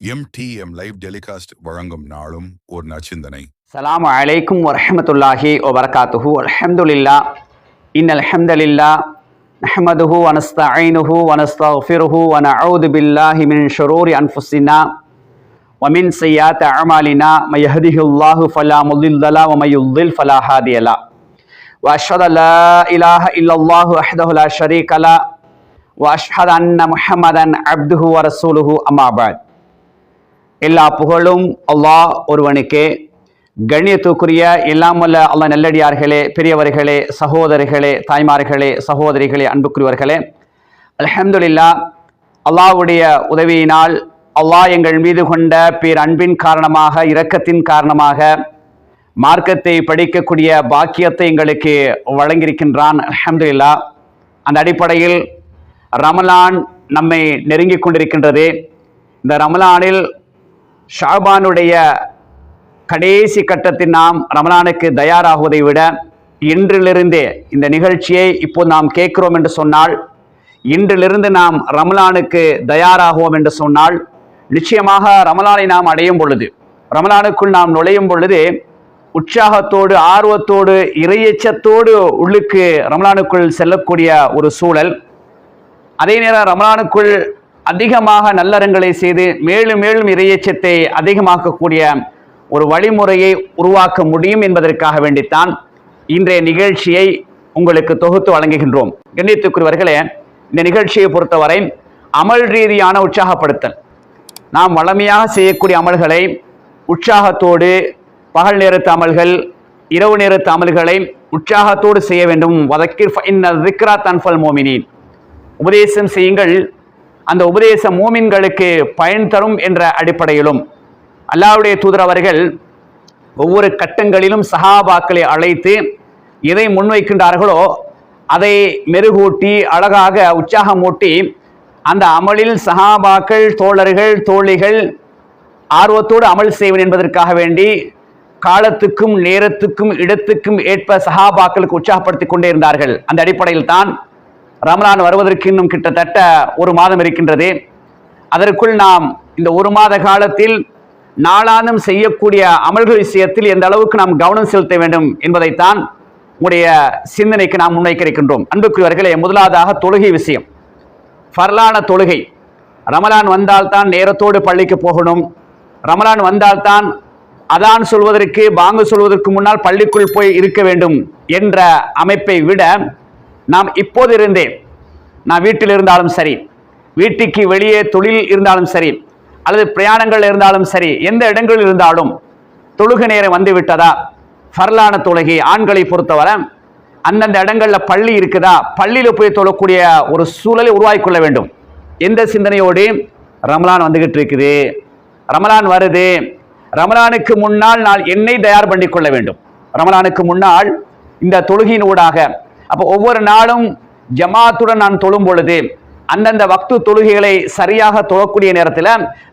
MTM live telecast வழங்கும் நாளும் ஒரு நச்சிந்தனை சலாம் அலைக்கும் வரஹமத்துல்லாஹி வபரகாத்துஹு அல்ஹம்துலில்லா இன் அல்ஹம்துலில்லா نحمده ونستعينه ونستغفره ونعوذ بالله من شرور أنفسنا ومن سيئات أعمالنا من يهده الله فلا مضل له ومن يضلل فلا هادي له وأشهد لا إله إلا الله وحده لا شريك له وأشهد أن محمدا عبده ورسوله أما بعد எல்லா புகழும் அல்லாஹ் ஒருவனுக்கே. கண்ணியத்துக்குரிய எல்லாம் அல்ல நல்லடியார்களே பெரியவர்களே சகோதரிகளே தாய்மார்களே சகோதரிகளே அன்புக்குரியவர்களே. அலமதுல்லா அல்லாஹ்வுடைய உதவியினால் அல்லாஹ் எங்கள் மீது கொண்ட பேர் அன்பின் காரணமாக இரக்கத்தின் காரணமாக மார்க்கத்தை படிக்கக்கூடிய பாக்கியத்தை எங்களுக்கு வழங்கியிருக்கின்றான். அலமதுல்லா அந்த அடிப்படையில் ரமலான் நம்மை நெருங்கி கொண்டிருக்கின்றது. இந்த ரமலானில் ஷாபானுடைய கடைசி கட்டத்தில் நாம் ரமணானுக்கு தயாராகுவதை விட இன்றிலிருந்தே இந்த நிகழ்ச்சியை இப்போது நாம் கேட்கிறோம் என்று சொன்னால் இன்றிலிருந்து நாம் ரமலானுக்கு தயாராகுவோம் என்று சொன்னால் நிச்சயமாக ரமலானை நாம் அடையும் பொழுது ரமலானுக்குள் நாம் நுழையும் பொழுது உற்சாகத்தோடு ஆர்வத்தோடு இறையச்சத்தோடு உள்ளுக்கு ரமலானுக்குள் செல்லக்கூடிய ஒரு சூழல். அதே நேரம் ரமலானுக்குள் அதிகமாக நல்லறங்களை செய்து மேலும் மேலும் இறையச்சத்தை அதிகமாக்கக்கூடிய ஒரு வழிமுறையை உருவாக்க முடியும் என்பதற்காக வேண்டித்தான் இன்றைய நிகழ்ச்சியை உங்களுக்கு தொகுத்து வழங்குகின்றோம். கண்ணியத்துக்குரியவர்களே இந்த நிகழ்ச்சியை பொறுத்தவரை அமல் ரீதியான உற்சாகப்படுத்தல். நாம் வளமையாக செய்யக்கூடிய அமல்களை உற்சாகத்தோடு பகல் நேரத்து அமல்கள் இரவு நேரத்து அமல்களை உற்சாகத்தோடு செய்ய வேண்டும். வதக்கிர் திக்ரா தன்ஃபல் மோமினின். உபதேசம் செய்யுங்கள். அந்த உபதேச மோமின்களுக்கு பயன் தரும் என்ற அடிப்படையிலும் அல்லாவுடைய தூதர் அவர்கள் ஒவ்வொரு கட்டங்களிலும் சஹாபாக்களை அழைத்து எதை முன்வைக்கின்றார்களோ அதை மெருகூட்டி அழகாக உற்சாகமூட்டி அந்த அமலில் சஹாபாக்கள் தோழர்கள் தோழிகள் ஆர்வத்தோடு அமல் செய்வன் என்பதற்காக வேண்டி காலத்துக்கும் நேரத்துக்கும் இடத்துக்கும் ஏற்ப சஹாபாக்களுக்கு உற்சாகப்படுத்திக் கொண்டே இருந்தார்கள். அந்த அடிப்படையில் தான் ரமலான் வருவதற்கு இன்னும் கிட்டத்தட்ட ஒரு மாதம் இருக்கின்றது. அதற்குள் நாம் இந்த ஒரு மாத காலத்தில் நாளானும் செய்யக்கூடிய அமல்கள் விஷயத்தில் எந்த அளவுக்கு நாம் கவனம் செலுத்த வேண்டும் என்பதைத்தான் உங்களுடைய சிந்தனைக்கு நாம் முன்வைக்க இருக்கின்றோம் அன்புக்குரியவர்களே முதலாவதாக தொழுகை விஷயம். ஃபர்லான தொழுகை. ரமலான் வந்தால்தான் நேரத்தோடு பள்ளிக்கு போகணும். ரமலான் வந்தால்தான் அதான் சொல்வதற்கு பாங்கு சொல்வதற்கு முன்னால் பள்ளிக்குள் போய் இருக்க வேண்டும் என்ற அமைப்பை விட நாம் இப்போது இருந்தே நான் வீட்டில் இருந்தாலும் சரி வீட்டுக்கு வெளியே தொழில் இருந்தாலும் சரி அல்லது பிரயாணங்கள் இருந்தாலும் சரி எந்த இடங்களில் இருந்தாலும் தொழுகை நேரம் வந்து விட்டதா? ஃபர்லான தொழுகை ஆண்களை பொறுத்தவரை அந்தந்த இடங்களில் பள்ளி இருக்குதா? பள்ளியில் போய் தொழக்கூடிய ஒரு சூழலை உருவாக்கி கொள்ள வேண்டும். எந்த சிந்தனையோடு? ரமலான் வந்துகிட்டு இருக்குது. ரமலான் வருது. ரமலானுக்கு முன்னால் நான் என்னை தயார் பண்ணி கொள்ள வேண்டும். ரமலானுக்கு முன்னால் இந்த தொழுகையின் ஊடாக அப்போ ஒவ்வொரு நாளும் ஜமாத்துடன் நான் தொழும் பொழுது அந்தந்த வக்து தொழுகைகளை சரியாக தொழக்கூடிய நேரத்தில்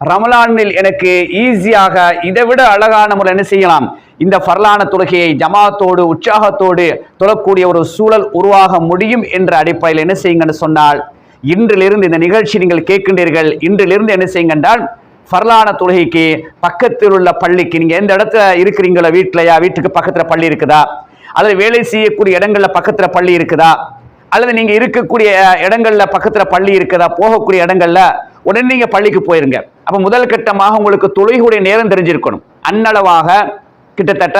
ரமலானில் எனக்கு ஈஸியாக இதை விட அழகான முறை என்ன செய்யலாம்? இந்த ஃபர்லான தொழுகையை ஜமாத்தோடு உற்சாகத்தோடு தொழக்கூடிய ஒரு சூழல் உருவாக முடியும் என்ற அடிப்படையில் என்ன செய்யுங்கன்னு சொன்னால் இன்றிலிருந்து இந்த நிகழ்ச்சி நீங்கள் கேட்கின்றீர்கள் இன்றிலிருந்து என்ன செய்யுங்க என்றால் ஃபர்லான தொழுகைக்கு பக்கத்தில் உள்ள பள்ளிக்கு நீங்கள் எந்த இடத்துல இருக்கிறீங்களோ வீட்டிலையா வீட்டுக்கு பக்கத்தில் பள்ளி இருக்குதா? அல்லது வேலை செய்யக்கூடிய இடங்களில் பக்கத்தில் பள்ளி இருக்குதா? அல்லது நீங்கள் இருக்கக்கூடிய இடங்களில் பக்கத்தில் பள்ளி இருக்குதா? போகக்கூடிய இடங்களில் உடனே நீங்கள் பள்ளிக்கு போயிருங்க. அப்போ முதல் கட்டமாக உங்களுக்கு தொழுகையுடைய நேரம் தெரிஞ்சிருக்கணும். அன்னளவாக கிட்டத்தட்ட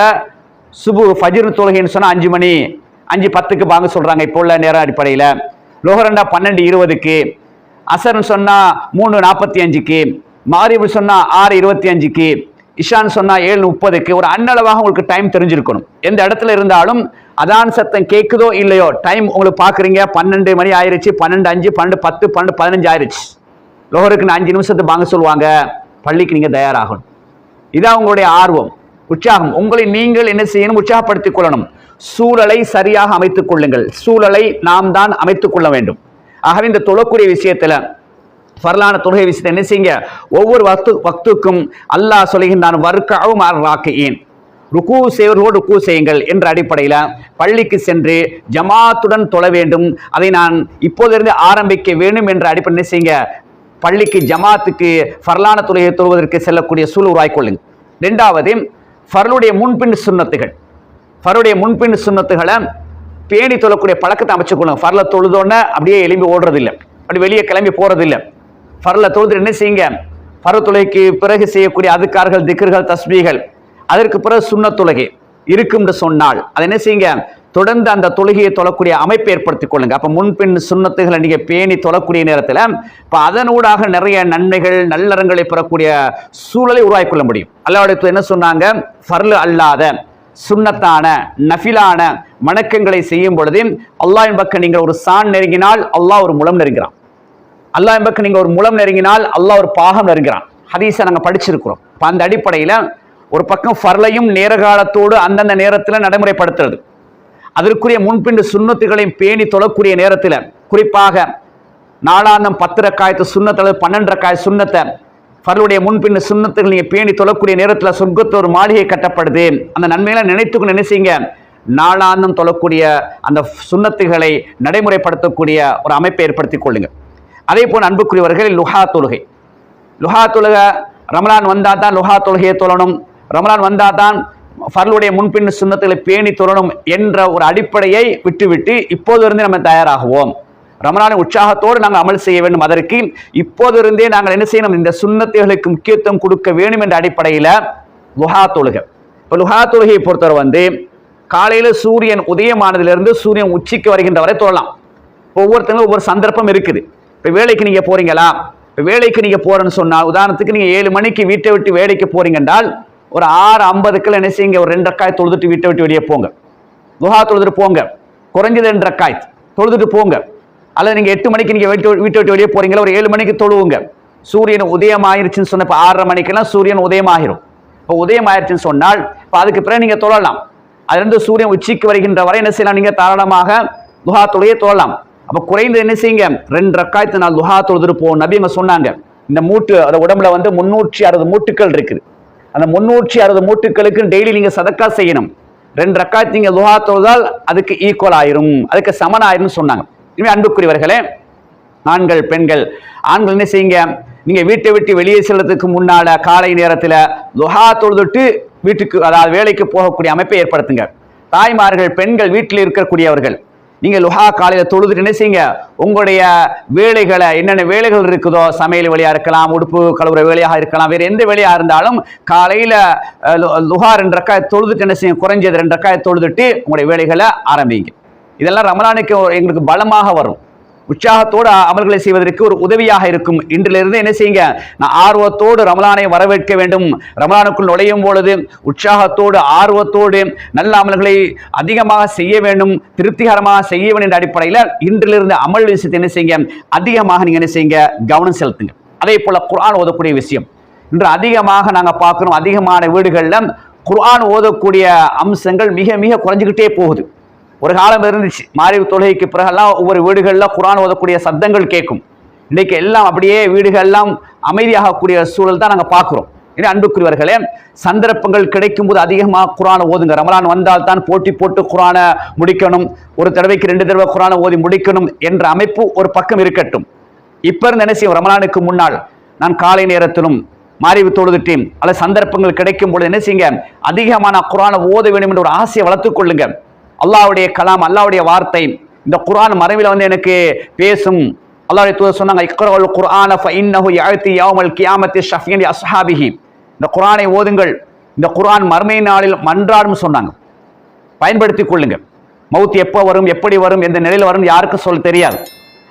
சுபு ஃபஜிர் தொழுகைன்னு சொன்னால் அஞ்சு மணி அஞ்சு பத்துக்கு வாங்க சொல்கிறாங்க இப்போ உள்ள நேரம் அடிப்படையில். லோகரண்டா பன்னெண்டு இருபதுக்கு. அசர்னு சொன்னால் மூணு நாற்பத்தி அஞ்சுக்கு. மாரிபு சொன்னால் ஆறு இருபத்தி அஞ்சுக்கு. இஷான் சொன்னா ஏழு முப்பதுக்கு ஒரு அன்னளவாக உங்களுக்கு டைம் தெரிஞ்சிருக்கணும். எந்த இடத்துல இருந்தாலும் அதான் சத்தம் கேட்குதோ இல்லையோ டைம் உங்களுக்கு பார்க்குறீங்க பன்னெண்டு மணி ஆயிருச்சு பன்னெண்டு அஞ்சு பன்னெண்டு பத்து பன்னெண்டு பதினஞ்சு ஆயிருச்சு. லோகருக்கு அஞ்சு நிமிஷத்துக்கு வாங்க சொல்லுவாங்க பள்ளிக்கு நீங்கள் தயாராகணும். இதான் உங்களுடைய ஆர்வம். உற்சாகம். உங்களை நீங்கள் என்ன செய்யணும்? உற்சாகப்படுத்திக் கொள்ளணும். சூழலை சரியாக அமைத்துக் கொள்ளுங்கள். சூழலை நாம் தான் அமைத்துக் கொள்ள வேண்டும். ஆகவே இந்த தொழக்கூடிய விஷயத்துல ஃபர்லான தொழுகை விஷயத்தை என்ன செய்யுங்க ஒவ்வொரு வக்து வக்துக்கும் அல்லாஹ் சொல்கின்றான் வர்க்காவும் ராக்கையின். ருக்கு செய்வர்களோடு ருக்கு செய்யுங்கள் என்ற அடிப்படையில் பள்ளிக்கு சென்று ஜமாத்துடன் தொழ வேண்டும். அதை நான் இப்போதிருந்து ஆரம்பிக்க வேண்டும் என்ற அடிப்படை என்ன செய்யுங்க பள்ளிக்கு ஜமாத்துக்கு ஃபர்லான தொழுகை தொழுவதற்கு செல்லக்கூடிய சூழல் உருவாக்கிக்கொள்ளுங்க ரெண்டாவது ஃபர்லுடைய முன்பின் சுன்னத்துகள் ஃபருடைய முன்பின் சுன்னத்துகளை பேணி தொழக்கூடிய பழக்கத்தை அமைச்சுக்கொள்ளுங்க ஃபர்ல தொழுதோன்னே அப்படியே எலும்பி ஓடுறதில்லை. அப்படி வெளியே கிளம்பி போகிறதில்லை பரல தொழுது என்ன செய்யுங்க? ஃபரு பிறகு செய்யக்கூடிய அதுக்கார்கள் திக்கர்கள் தஸ்மீகள் அதற்கு பிறகு சுன்னத் தொழுகை இருக்கும்னு சொன்னால் அதை என்ன செய்யுங்க? தொடர்ந்து அந்த தொழுகையை தொழக்கூடிய அமைப்பை ஏற்படுத்திக் கொள்ளுங்க. அப்ப முன்பின் சுண்ணத்துகளை நீங்க பேணி தொழக்கூடிய நேரத்தில் இப்ப அதனூடாக நிறைய நன்மைகள் நல்லறங்களை பெறக்கூடிய சூழலை உருவாக்கிக் கொள்ள முடியும். அல்லாவுடைய என்ன சொன்னாங்க? ஃபர்லு அல்லாத சுண்ணத்தான நஃபிலான வணக்கங்களை செய்யும் பொழுது அல்லாஹின் பக்கம் நீங்கள் ஒரு சான் நெருங்கினால் அல்லாஹ் ஒரு முலம் நெருங்கிறான் அல்லாஹ் பக்கம் நீங்கள் ஒரு முலம் நெருங்கினால் அல்லாஹ் ஒரு பாகம் நெருங்கிறான். ஹதீஸை நாங்கள் படிச்சிருக்கிறோம். இப்போ அந்த அடிப்படையில் ஒரு பக்கம் ஃபர்லையும் நேர காலத்தோடு அந்தந்த நேரத்தில் நடைமுறைப்படுத்துறது. அதற்குரிய முன்பின் சுண்ணத்துகளையும் பேணி தொழக்கூடிய நேரத்தில் குறிப்பாக நாளாந்தம் பத்து ரக்காயத்து சுண்ணத்தை அல்லது பன்னெண்டு ரக்காய சுண்ணத்தை ஃபர்லுடைய முன்பின் சுண்ணத்துகள் நீங்கள் பேணி தொழக்கூடிய நேரத்தில் சொர்க்கத்து ஒரு மாளிகை கட்டப்படுது. அந்த நன்மையெல்லாம் நினைத்துக்கு நினைச்சீங்க நாளாந்தம் தொழக்கூடிய அந்த சுண்ணத்துகளை நடைமுறைப்படுத்தக்கூடிய ஒரு அமைப்பை ஏற்படுத்திக் கொள்ளுங்கள் அதே போல் அன்புக்குரியவர்கள் லுஹா தொழுகை. லுஹா தொழுகை ரமலான் வந்தால் தான் லுஹா தொழுகையை தொழணும். ரமலான் வந்தால் தான் ஃபர்லுடைய முன்பின் சுண்ணத்துகளை பேணி தொழணும் என்ற ஒரு அடிப்படையை விட்டுவிட்டு இப்போதிருந்து நம்ம தயாராகுவோம். ரமலான் உற்சாகத்தோடு நாங்கள் அமல் செய்ய வேண்டும். அதற்கு இப்போது இருந்தே நாங்கள் என்ன செய்யணும்? இந்த சுண்ணத்துகளுக்கு முக்கியத்துவம் கொடுக்க வேண்டும் என்ற அடிப்படையில் லுஹா தொழுகை. இப்போ லுஹா தொழுகையை பொறுத்தவரை வந்து காலையில் சூரியன் உதயமானதிலிருந்து சூரியன் உச்சிக்கு வருகின்ற வரை தொழலாம். ஒவ்வொருத்தங்களும் ஒவ்வொரு சந்தர்ப்பம் இருக்குது. இப்போ வேலைக்கு நீங்கள் போகிறீங்களா இப்போ வேலைக்கு நீங்கள் போகிறேன்னு சொன்னால் உதாரணத்துக்கு நீங்கள் ஏழு மணிக்கு வீட்டை விட்டு வேலைக்கு போகிறீங்க என்றால் ஒரு ஆறு ஐம்பதுக்குள்ள என்ன செய்யுங்க ஒரு ரெண்டு ரக்காய் தொழுதுட்டு வீட்டை விட்டு வெளியே போங்க. துஹா தொழுதுட்டு போங்க. குறைஞ்சது ரெண்டு ரக்காய் தொழுதுட்டு போங்க. அல்லது நீங்கள் எட்டு மணிக்கு நீங்கள் வீட்டு வீட்டை விட்டு வெளியே போகிறீங்களா ஒரு ஏழு மணிக்கு தொழுவுங்க. சூரியன் உதயம் ஆயிருச்சுன்னு சொன்ன இப்போ ஆறரை மணிக்கெல்லாம் சூரியன் உதயம் ஆகிரும் இப்போ உதயம் ஆயிருச்சுன்னு சொன்னால் இப்போ அதுக்கு பிறகு நீங்கள் தொழலாம். அதுலேருந்து சூரியன் உச்சிக்கு வருகின்ற வரை என்ன செய்யலாம் நீங்கள் தாராளமாக துஹா தொழுகையை தொழலாம். அப்போ குறைந்து என்ன செய்யுங்க? ரெண்டு ரக்காயத்து நாள் துஹா தொழுதுட்டு போ. நபி அங்க சொன்னாங்க இந்த மூட்டு அந்த உடம்புல வந்து முன்னூற்றி அறுபது மூட்டுக்கள் இருக்குது. அந்த முன்னூற்றி அறுபது மூட்டுக்களுக்கு டெய்லி நீங்க சதக்கா செய்யணும். ரெண்டு ரக்காயத்து நீங்க துஹா தொழுதால் அதுக்கு ஈக்குவல் ஆயிரும். அதுக்கு சமன் ஆயிரும் சொன்னாங்க. இனிமேல் அன்புக்குரியவர்களே ஆண்கள் பெண்கள் ஆண்கள் என்ன செய்யுங்க? நீங்க வீட்டை விட்டு வெளியே செல்றதுக்கு முன்னால காலை நேரத்துல துஹா தொழுதுட்டு வீட்டுக்கு அதாவது வேலைக்கு போகக்கூடிய அமைப்பை ஏற்படுத்துங்க. தாய்மார்கள் பெண்கள் வீட்டில் இருக்கக்கூடியவர்கள் நீங்கள் லுஹா காலையில் தொழுது என்ன செய்யுங்க? உங்களுடைய வேலைகளை என்னென்ன வேலைகள் இருக்குதோ சமையல் வழியாக இருக்கலாம் உடுப்பு கழுவுற வேலையாக இருக்கலாம் வேறு எந்த வேலையாக இருந்தாலும் காலையில் லு- லுஹா ரெண்டு ரக்காய் தொழுதுட்டு என்ன செய்யுங்க? குறைஞ்சது ரெண்டு ரக்காய் தொழுதுட்டு உங்களுடைய வேலைகளை ஆரம்பிங்க. இதெல்லாம் ரமலானுக்கு எங்களுக்கு பலமாக வரும். உற்சாகத்தோடு அமல்களை செய்வதற்கு ஒரு உதவியாக இருக்கும். இன்றிலிருந்து என்ன செய்யுங்க? நான் ஆர்வத்தோடு ரமலானை வரவேற்க வேண்டும். ரமலானுக்குள் நுழையும் பொழுது உற்சாகத்தோடு ஆர்வத்தோடு நல்ல அமல்களை அதிகமாக செய்ய வேண்டும். திருப்திகரமாக செய்ய வேண்டும் என்ற அடிப்படையில் இன்றிலிருந்து அமல் விஷயத்தை என்ன செய்யுங்க? அதிகமாக நீங்கள் என்ன செய்யுங்க? கவனம் செலுத்துங்க. அதே போல குரான் ஓதக்கூடிய விஷயம். இன்று அதிகமாக நாங்கள் பார்க்குறோம் அதிகமான வீடுகளில் குரான் ஓதக்கூடிய அம்சங்கள் மிக மிக குறைஞ்சிக்கிட்டே போகுது. ஒரு காலம் இருந்துச்சு. மாறி தொழுகைக்கு பிறகெல்லாம் ஒவ்வொரு வீடுகளில் குரான் ஓதக்கூடிய சத்தங்கள் கேட்கும். இன்னைக்கு எல்லாம் அப்படியே வீடுகள்லாம் அமைதியாகக்கூடிய சூழல் தான் நாங்கள் பார்க்குறோம். இனி அன்புக்குரியவர்களே சந்தர்ப்பங்கள் கிடைக்கும்போது அதிகமாக குரானை ஓதுங்க. ரமலான் வந்தால் தான் போட்டி போட்டு குரானை முடிக்கணும். ஒரு தடவைக்கு ரெண்டு தடவை குரானை ஓதி முடிக்கணும் என்ற அமைப்பு ஒரு பக்கம் இருக்கட்டும். இப்போ இருந்து என்ன செய்யும் ரமலானுக்கு முன்னால் நான் காலை நேரத்திலும் மாறிவு தொழுதுட்டேன். அல்லது சந்தர்ப்பங்கள் கிடைக்கும் பொழுது என்ன செய்யுங்க? அதிகமான குரானை ஓத வேண்டும் என்ற ஒரு ஆசையை வளர்த்துக்கொள்ளுங்க அல்லாவுடைய கலாம் அல்லாவுடைய வார்த்தை. இந்த குரான் மறைவில் வந்து எனக்கு பேசும். அல்லாவுடைய தூதர் சொன்னாங்க இக்ரவுல் குரான ஃபஇன்னஹு யாழ்த்தி யாமல் கியாமத்தி ஷஃபியன் லி அஸ்ஹாபிஹி. இந்த குரானை ஓதுங்கள். இந்த குரான் மர்மை நாளில் மன்றாடும் சொன்னாங்க. பயன்படுத்தி கொள்ளுங்க மவுத் எப்போ வரும் எப்படி வரும் எந்த நிலையில் வரும் யாருக்கும் சொல்ல தெரியாது.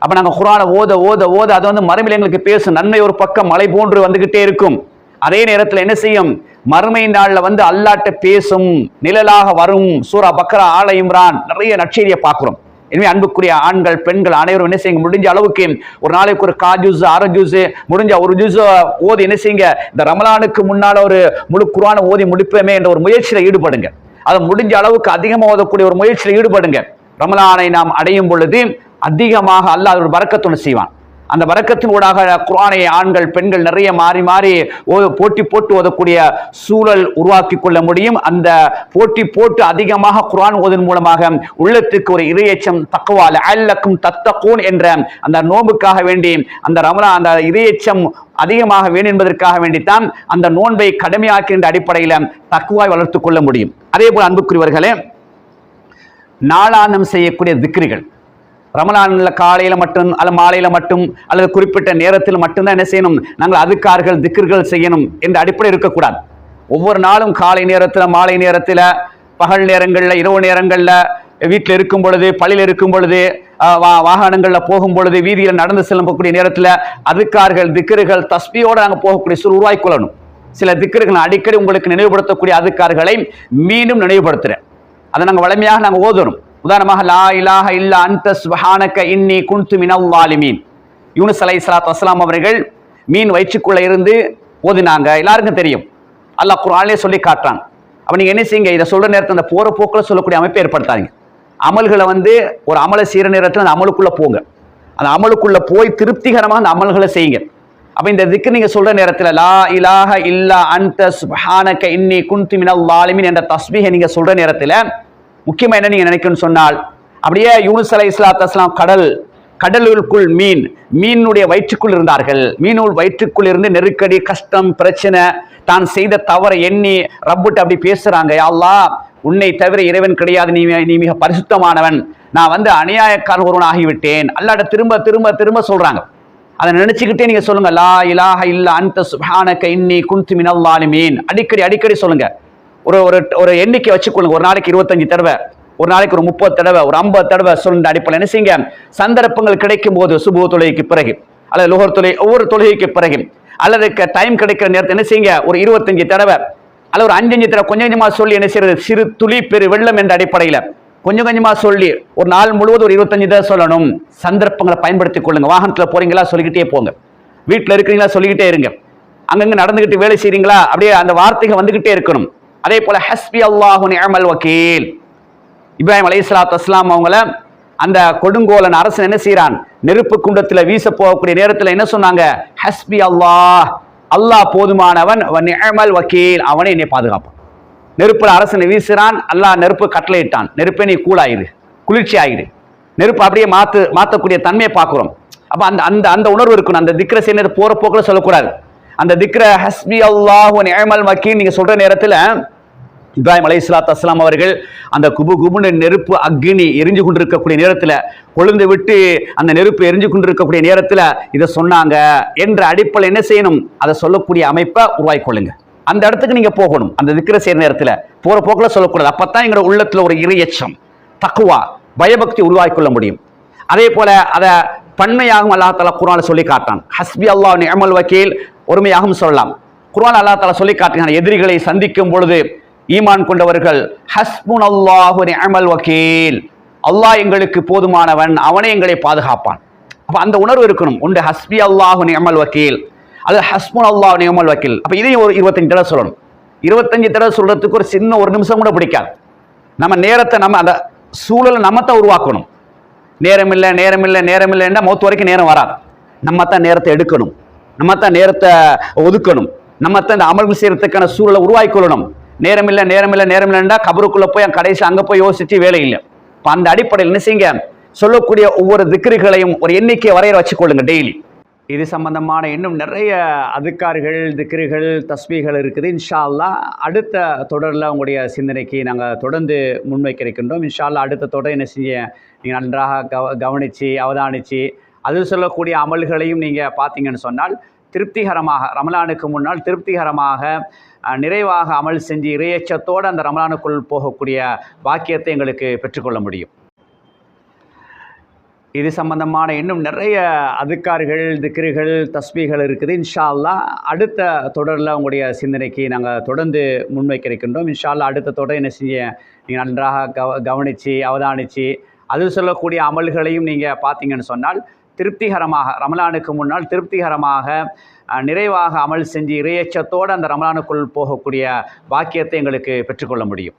அப்போ நாங்கள் குரானை ஓத ஓத ஓத அது வந்து மறுமையில் எங்களுக்கு பேசும். நன்மை ஒரு பக்கம் மலை போன்று வந்துக்கிட்டே இருக்கும். அதே நேரத்தில் என்ன செய்யும்? மறுமை நாள்ல வந்து அல்லாட்ட பேசும் நிழலாக வரும் சூரா பக்ரா ஆல இம்ரான் நிறைய நற்செய்தியை பார்க்குறோம். எனவே அன்புக்குரிய ஆண்கள் பெண்கள் அனைவரும் என்ன செய்யுங்க? முடிஞ்ச அளவுக்கு ஒரு நாளைக்கு ஒரு கா ஜூஸ் அரை ஜூஸ் முடிஞ்ச ஒரு ஜூஸ் ஓதி என்ன செய்யுங்க? இந்த ரமலானுக்கு முன்னால ஒரு முழு குரான ஓதி முடிப்போமே என்ற ஒரு முயற்சியில ஈடுபடுங்க. அதை முடிஞ்ச அளவுக்கு அதிகமாக ஓதக்கூடிய ஒரு முயற்சியில் ஈடுபடுங்க. ரமலானை நாம் அடையும் பொழுது அதிகமாக அல்லாஹ் ஒரு பறக்கத்துணை செய்வான். அந்த வரக்கத்தின் ஊடாக குரானை ஆண்கள் பெண்கள் நிறைய மாறி மாறி ஓ- போட்டி போட்டு ஓதக்கூடிய சூழல் உருவாக்கி கொள்ள முடியும். அந்த போட்டி போட்டு அதிகமாக குரான் ஓதன் மூலமாக உள்ளத்துக்கு ஒரு இரையச்சம் தக்குவால் அல்லக்கும் தத்தக்கூன் என்ற அந்த நோன்புக்காக வேண்டி அந்த ரமலா அந்த இரையச்சம் அதிகமாக வேணும் என்பதற்காக வேண்டித்தான் அந்த நோன்பை கடுமையாக்கின்ற அடிப்படையில் தக்குவாய் வளர்த்து கொள்ள முடியும். அதே போல் அன்புக்குரியவர்களே நாளாந்தம் செய்யக்கூடிய திக்ரிகள். ரமலானில் காலையில் மட்டும் அல்லது மாலையில் மட்டும் அல்லது குறிப்பிட்ட நேரத்தில் மட்டும்தான் என்ன செய்யணும்? நாங்கள் அதுக்கார்கள் திக்கர்கள் செய்யணும் என்ற அடிப்படை இருக்கக்கூடாது. ஒவ்வொரு நாளும் காலை நேரத்தில் மாலை நேரத்தில் பகல் நேரங்களில் இரவு நேரங்களில் வீட்டில் இருக்கும் பொழுது பள்ளியில் இருக்கும் பொழுது வா வாகனங்களில் போகும் பொழுது வீதியில் நடந்து செல்லக்கூடிய நேரத்தில் அதுக்கார்கள் திக்கர்கள் தஸ்பியோடு நாங்கள் போகக்கூடிய சூழல் உருவாக்கிக்கொள்ளணும். சில திக்கர்கள் அடிக்கடி உங்களுக்கு நினைவுபடுத்தக்கூடிய அதுக்கார்களை மீண்டும் நினைவுபடுத்துகிறேன் அதை நாங்கள் வலிமையாக நாங்கள் ஓதணும். உதாரணமாக லா இலாஹ இல்லா அந்த சுபஹானக்க இன்னி குன்து மினல் வாலிமீன். யூனுஸ் அலை சலாத் வஸ்லாம் அவர்கள் மீன் வயிற்றுக்குள்ளே இருந்து ஓதினாங்க. எல்லாருக்கும் தெரியும். அல்லாஹ் குரானே சொல்லி காட்டுறான். அப்போ நீங்கள் என்ன செய்யுங்க? இதை சொல்கிற நேரத்தில் அந்த போற போக்கில் சொல்லக்கூடிய அமைப்பை ஏற்படுத்தாதீங்க. அமல்களை வந்து ஒரு அமலை செய்கிற நேரத்தில் அந்த அமலுக்குள்ளே போங்க. அந்த அமலுக்குள்ளே போய் திருப்திகரமாக அந்த அமல்களை செய்யுங்க. அப்போ இந்த திக்கு நீங்கள் சொல்கிற நேரத்தில் லா இலாஹ இல்லா அந்த சுபஹானக்க இன்னி குன்து மினல் லாலிமின் என்ற தஸ்பீஹை நீங்கள் சொல்கிற நேரத்தில் முக்கியமாக என்ன நீங்கள் நினைக்கணும்னு சொன்னால் அப்படியே யூனுஸ் அலை அஸ்லாம் கடல் கடலுக்குள் மீன் மீனுடைய வயிற்றுக்குள் இருந்தார்கள். மீனுள் வயிற்றுக்குள் இருந்து நெருக்கடி கஷ்டம் பிரச்சனை தான் செய்த தவறை எண்ணி ரப்புட்டு அப்படி பேசுறாங்க. யாழ்லா உன்னை தவிர இறைவன் கிடையாது நீ நீ மிக பரிசுத்தமானவன். நான் வந்து அநியாயக்காரன் ஒருவன் ஆகிவிட்டேன். அல்லாட்ட திரும்ப திரும்ப திரும்ப சொல்றாங்க. அதை நினைச்சுக்கிட்டே நீங்க சொல்லுங்க லா இலாஹ இல்ல அந்த சுப்ஹானக இன்னி குன்து மினல் லாலிமீன் அடிக்கடி அடிக்கடி சொல்லுங்க. ஒரு ஒரு ஒரு எண்ணிக்கை வச்சுக்கொள்ளுங்க. ஒரு நாளைக்கு இருபத்தஞ்சு தடவை ஒரு நாளைக்கு ஒரு முப்பது தடவை ஒரு ஐம்பது தடவை சொல்லுன்ற அடிப்படையில் என்ன செய்யுங்க? சந்தர்ப்பங்கள் கிடைக்கும் போது சுபு தொழுகைக்கு பிறகு அல்லது லுகர் தொலை ஒவ்வொரு தொழுகைக்கு பிறகு அல்லது டைம் கிடைக்கிற நேரத்தில் என்ன செய்யுங்க? ஒரு இருபத்தஞ்சு தடவை அல்லது ஒரு அஞ்சஞ்சு தடவை கொஞ்சம் கொஞ்சமாக சொல்லி என்ன செய்யறது? சிறு துளி பெரு வெள்ளம் என்ற அடிப்படையில் கொஞ்சம் கொஞ்சமாக சொல்லி ஒரு நாள் முழுவதும் ஒரு இருபத்தஞ்சு தடவை சொல்லணும். சந்தர்ப்பங்களை பயன்படுத்திக் கொள்ளுங்க. வாகனத்தில் போறீங்களா? சொல்லிக்கிட்டே போங்க. வீட்டில் இருக்கிறீங்களா? சொல்லிக்கிட்டே இருங்க. அங்கங்கே நடந்துக்கிட்டு வேலை செய்கிறீங்களா அப்படியே அந்த வார்த்தைகள் வந்துக்கிட்டே இருக்கணும். அதே போல ஹஸ்பி அல்லாஹு நிஅமல் வக்கீல் இப்ராஹிம் அலைஹிஸ்ஸலாத்து அஸ்லாம் அவங்கள அந்த கொடுங்கோலன் அரசன் என்ன செய்யறான் நெருப்பு குண்டத்தில் வீச போகக்கூடிய நேரத்தில் என்ன சொன்னாங்க? ஹஸ்பி அல்லாஹ் அல்லாஹ் போதுமானவன் வ வக்கீல் அவனே என்னை பாதுகாப்பான். நெருப்பில் அரசனை வீசுறான் அல்லாஹ் நெருப்பு கட்டளையிட்டான் நெருப்பே நீ கூலாயிரு குளிர்ச்சி ஆயிரு. நெருப்பு அப்படியே மாற்று மாற்றக்கூடிய தன்மையை பார்க்குறோம். அப்போ அந்த அந்த அந்த உணர்வு இருக்கணும். அந்த திக்ர செய்யறது போகிற போக்கில் சொல்லக்கூடாது. அந்த திக்ர ஹஸ்பி அல்லாஹ் நிஅமல் வக்கீல் நீங்கள் சொல்கிற நேரத்தில் இப்ராஹிம் அலை இஸ்லாத் அஸ்லாம் அவர்கள் அந்த குபு குபுன்னு நெருப்பு அக்னி எரிஞ்சு கொண்டிருக்கக்கூடிய நேரத்தில் கொழுந்து விட்டு அந்த நெருப்பு எரிஞ்சு கொண்டிருக்கக்கூடிய நேரத்தில் இதை சொன்னாங்க என்ற அடிப்படையில் என்ன செய்யணும்? அதை சொல்லக்கூடிய அமைப்பை உருவாக்கிக் கொள்ளுங்க. அந்த இடத்துக்கு நீங்கள் போகணும். அந்த திக்கிற செய்கிற நேரத்தில் போகிற போக்கில் சொல்லக்கூடாது. அப்போ தான் எங்களோட உள்ளத்தில் ஒரு இறையச்சம் தக்குவா பயபக்தி உருவாக்கிக் கொள்ள முடியும். அதே போல் அதை பன்மையாகவும் அல்லாஹ் தலா குரான் சொல்லி காட்டான் ஹஸ்பி அல்லாஹ் நியமல் வக்கீல் ஒருமையாகவும் சொல்லலாம். குரான் அல்லாஹ் தலா சொல்லி காட்டுகிறான். எதிரிகளை சந்திக்கும் பொழுது ஈமான் கொண்டவர்கள் ஹஸ்புன் அல்லாஹு அமல் வக்கீல் அல்லாஹ் எங்களுக்கு போதுமானவன் அவனே எங்களை பாதுகாப்பான். அப்போ அந்த உணர்வு இருக்கணும். உண்டு ஹஸ்பி அல்லாஹு நிஅமல் வக்கீல் அது ஹஸ்புன் அல்லாஹ் நிஅமல் வக்கீல் அப்போ இதையும் ஒரு இருபத்தஞ்சு தடவை சொல்லணும். இருபத்தஞ்சு தடவை சொல்கிறதுக்கு ஒரு சின்ன ஒரு நிமிஷம் கூட பிடிக்காது. நம்ம நேரத்தை நம்ம அந்த சூழலை நம்ம தான் உருவாக்கணும். நேரம் இல்லை நேரம் இல்லை நேரம் இல்லைன்னா மௌத்து வரைக்கும் நேரம் வராது. நம்ம தான் நேரத்தை எடுக்கணும். நம்ம தான் நேரத்தை ஒதுக்கணும். நம்ம தான் இந்த அமல்கள் செய்யறதுக்கான சூழலை உருவாக்கி கொள்ளணும். நேரம் இல்லை நேரம் இல்லை நேரம் இல்லைன்னா கபருக்குள்ளே போய் கடைசி அங்கே போய் யோசிச்சு வேலை இல்லை இப்போ அந்த அடிப்படையில் என்ன செய்யுங்க? சொல்லக்கூடிய ஒவ்வொரு திக்ருகளையும் ஒரு எண்ணிக்கை வரையற வச்சுக்கொள்ளுங்க டெய்லி. இது சம்பந்தமான இன்னும் நிறைய அதுக்கார்கள் திக்ருகள் தஸ்மிகள் இருக்குது. இன்ஷா அல்லாஹ் அடுத்த தொடரில் உங்களுடைய சிந்தனைக்கு நாங்கள் தொடர்ந்து முன்வைக்க இருக்கின்றோம். இன்ஷா அடுத்த தொடர் என்ன செய்ய? நீங்கள் நன்றாக கவ கவனித்து அவதானித்து அது சொல்லக்கூடிய அமல்களையும் நீங்கள் பார்த்தீங்கன்னு சொன்னால் திருப்திகரமாக ரமலானுக்கு முன்னால் திருப்திகரமாக நிறைவாக அமல் செஞ்சு இறையச்சத்தோடு அந்த ரமலானுக்குள் போகக்கூடிய பாக்கியத்தை எங்களுக்கு பெற்றுக்கொள்ள முடியும். இது சம்பந்தமான இன்னும் நிறைய அதுக்கார்கள் திக்ருகள் தஸ்மிகள் இருக்குது. இன்ஷா அல்லாஹ் அடுத்த தொடரில் உங்களுடைய சிந்தனைக்கு நாங்கள் தொடர்ந்து முன்வைக்க இருக்கின்றோம் இன்ஷா அடுத்த தொடர் என்ன செஞ்ச நீங்கள் நன்றாக கவ கவனித்து அவதானித்து அது சொல்லக்கூடிய அமல்களையும் நீங்கள் பார்த்தீங்கன்னு சொன்னால் திருப்திகரமாக ரமலானுக்கு முன்னால் திருப்திகரமாக நிறைவாக அமல் செஞ்சு இறையச்சத்தோடு அந்த ரமலானுக்குள் போகக்கூடிய பாக்கியத்தை எங்களுக்கு பெற்றுக்கொள்ள முடியும்.